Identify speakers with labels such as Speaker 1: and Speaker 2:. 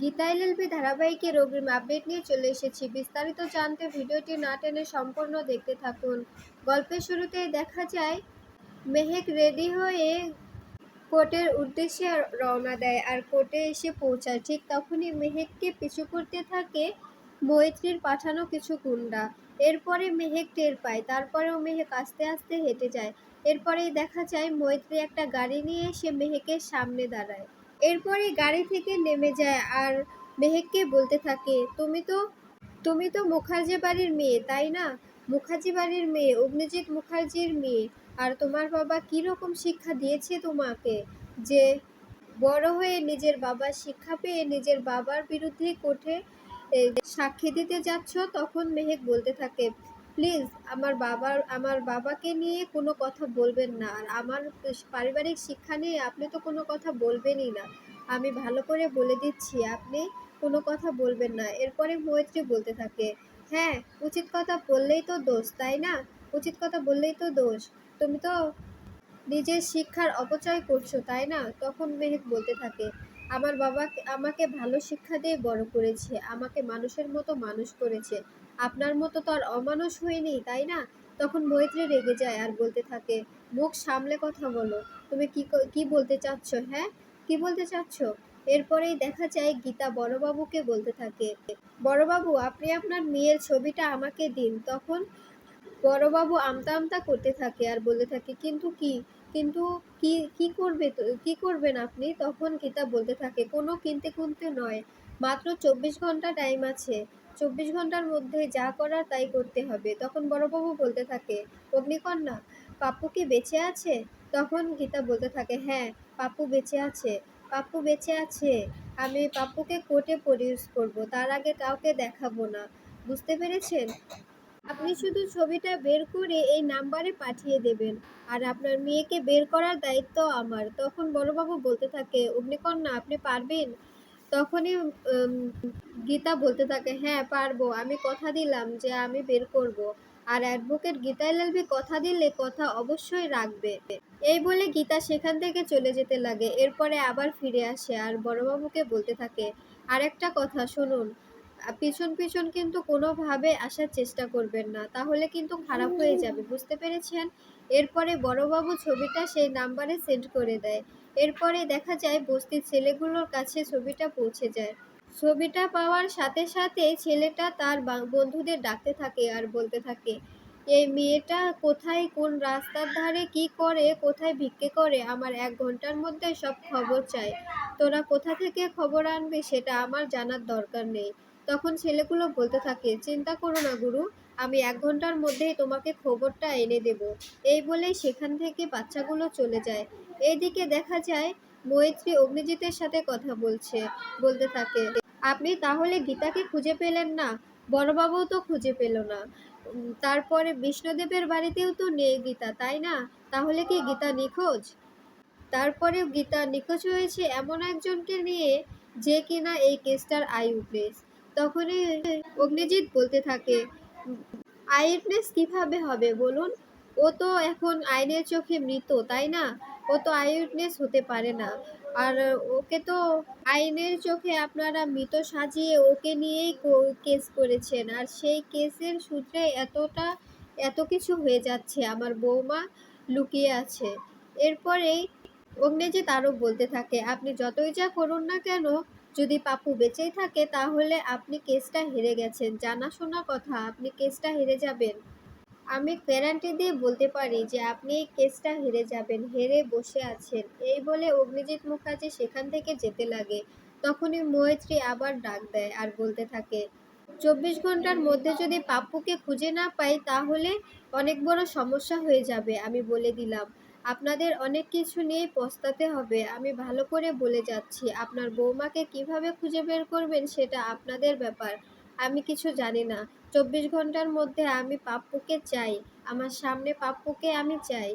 Speaker 1: Gita LLB ধারাবাহিকের অগ্রিম update নিয়ে চলে এসেছি। বিস্তারিত জানতে ভিডিওটি না টেনে সম্পূর্ণ দেখতে থাকুন। গল্পের শুরুতে দেখা যায়, মেহেক রেডি হয়ে কোর্টের উদ্দেশ্যে রওনা দেয় আর কোর্টে এসে পৌঁছায়। ঠিক তখনই মেহেককে পিছু করতে থাকে মৈত্রীর পাঠানো কিছু গুন্ডা। এরপরে মেহেক টের পায়, তারপরেও মেহেক আস্তে আস্তে হেঁটে যায়। এরপরেই দেখা যায়, মৈত্রী একটা গাড়ি নিয়ে এসে মেহেকের সামনে দাঁড়ায়। এরপরে গাড়ি থেকে নেমে যায় আর মেহেককে বলতে থাকে তুমি তো তুমি তো মুখার্জি বাড়ির মেয়ে তাই না? মুখার্জি বাড়ির মেয়ে অগ্নিজিৎ মুখার্জির মেয়ে। আর তোমার বাবা কী রকম শিক্ষা দিয়েছে তোমাকে যে বড় হয়ে নিজের বাবার শিক্ষা পেয়ে নিজের বাবার বিরুদ্ধে এ, সাক্ষী দিতে যাচ্ছ? তখন মেহেক বলতে থাকে প্লিজ, আমার বাবার, আমার বাবাকে নিয়ে কোনো কথা বলবেন না। আর আমার পারিবারিক শিক্ষা নিয়ে আপনি তো কোনো কথা বলবেনই না। আমি ভালো করে বলে দিচ্ছি, আপনি কোনো কথা বলবেন না। এরপরে মৈত্রী বলতে থাকে হ্যাঁ উচিত কথা বললেই তো দোষ, তাই না? উচিত কথা বললেই তো দোষ। তুমি তো নিজের শিক্ষার অপচয় করছ, তাই না? তখন মেহেক বলতে থাকে, আমার বাবা আমাকে ভালো শিক্ষা দিয়ে বড় করেছে। আমাকে মানুষের মতো মানুষ করেছে। আপনার মতো তো আর অমানুষ হয়নি তাই না? তখন মৈত্রী রেগে যায় আর বলতে থাকে, মুখ সামলে কথা বলো। তুমি কি ক- কি বলতে চাচ্ছ হ্যাঁ? কি বলতে চাচ্ছ? এরপরেই দেখা যায় গীতা বড়বাবুকে বলতে থাকে, বড়বাবু, আপনি আপনার মেয়ের ছবিটা আমাকে দিন। তখন বড়বাবু আমতা আমতা করতে থাকে আর বলতে থাকে, কিন্তু কি? কিন্তু কি কি করবে কি করবেন আপনি? তখন গীতা বলতে থাকে, কোনো কিনতে কুনতে নয়, মাত্র চব্বিশ ঘণ্টা টাইম আছে, চব্বিশ ঘণ্টার মধ্যে যা করার তাই করতে হবে। তখন বড়বাবু বলতে থাকে, অগ্নিকন্যা পাপ্পু কি বেঁচে আছে? তখন গীতা বলতে থাকে হ্যাঁ পাপ্পু বেঁচে আছে পাপ্পু বেঁচে আছে, আমি পাপ্পুকে কোর্টে প্রডিউস করব, তার আগে কাউকে দেখাবো না। বুঝতে পেরেছেন? আপনি শুধু ছবিটা বের করে এই নাম্বারে পাঠিয়ে দেবেন। আর আপনার মেয়েকে বের করার দায়িত্ব আমার। তখন বড়বাবু বলতে থাকে, অগ্নিকন্যা, আপনি পারবেন? তখনই গীতা বলতে থাকে হ্যাঁ পারব। আমি কথা দিলাম যে আমি বের করব। আর অ্যাডভোকেট গীতা এলএলবি কথা দিলে কথা অবশ্যই রাখবে। এই বলে গীতা সেখান থেকে চলে যেতে লাগে। এরপরে আবার ফিরে আসে। আর বড়বাবুকে বলতে থাকে আর একটা কথা, শুনুন। পিছন পিছন কিন্তু কোনোভাবে আসার চেষ্টা করবেন না। তাহলে কিন্তু খারাপ হয়ে যাবে বুঝতে পেরেছেন? এরপরে বড়বাবু ছবিটা সেই নাম্বারে সেন্ড করে দেয়। এরপরে দেখা যায় বস্তির ছেলেগুলোর কাছে ছবিটা পৌঁছে যায়। ছবিটা পাওয়ার সাথে সাথে ছেলেটা তার বন্ধুদের ডাকতে থাকে আর বলতে থাকে এই মেয়েটা কোথায় কোন রাস্তার ধারে কি করে কোথায় ভিক্ষে করে? আমার এক ঘণ্টার মধ্যে সব খবর চাই। তোরা কোথা থেকে খবর আনবি সেটা আমার জানার দরকার নেই। তখন ছেলেগুলো বলতে থাকে, চিন্তা করো না গুরু, আমি এক ঘণ্টার মধ্যেই তোমাকে খবরটা এনে দেব। এই বলেই সেখান থেকে বাচ্চাগুলো চলে যায়। এইদিকে দেখা যায় মৈত্রী অগ্নিজিতের সাথে কথা বলছে, বলতে থাকে, আপনি তাহলে গীতাকে খুঁজে পেলেন না? বড়বাবুও তো খুঁজে পেল না। তারপরে বিষ্ণুদেবের বাড়িতেও তো নেই গীতা, তাই না? তাহলে কি গীতা নিখোঁজ? তারপরে গীতা নিখোঁজ হয়েছে এমন একজনকে নিয়ে যে কিনা এই কেসটার আই উইটনেস তখনই অগ্নিজিৎ বলতে থাকে আই উইটনেস কীভাবে হবে বলুন? ও তো এখন আইনের চোখে মৃত, তাই না? ও তো আইউটনেস হতে পারে না। আর ওকে তো আইনের চোখে আপনারা মৃত সাজিয়ে ওকে নিয়েই কেস করেছেন। আর সেই কেসের সূত্রে এতটা, এত কিছু হয়ে যাচ্ছে। আমার বৌমা লুকিয়ে আছে। এরপরেই অগ্নিজিৎ আরও বলতে থাকে, আপনি যতই যা করুন না কেন যদি পাপু বেঁচেই থাকে, তাহলে আপনি কেসটা হেরে গেছেন। জানাশোনা কথা, আপনি কেসটা হেরে যাবেন। আমি গ্যারান্টি দিয়ে বলতে পারি যে, আপনি এই কেসটা হেরে যাবেন, হেরে বসে আছেন। এই বলে অগ্নিজিৎ মুখার্জি সেখান থেকে যেতে লাগে। তখনই মৈত্রী আবার ডাক দেয় আর বলতে থাকে, চব্বিশ ঘণ্টার মধ্যে যদি পাপ্পুকে খুঁজে না পাই, তাহলে অনেক বড় সমস্যা হয়ে যাবে, আমি বলে দিলাম। আপনাদের অনেক কিছু নিয়েই পস্তাতে হবে। আমি ভালো করে বলে যাচ্ছি, আপনার বৌমাকে কীভাবে খুঁজে বের করবেন সেটা আপনাদের ব্যাপার। আমি কিছু জানি না। চব্বিশ ঘণ্টার মধ্যে আমি পাপ্পুকে চাই। আমার সামনে পাপ্পুকে আমি চাই।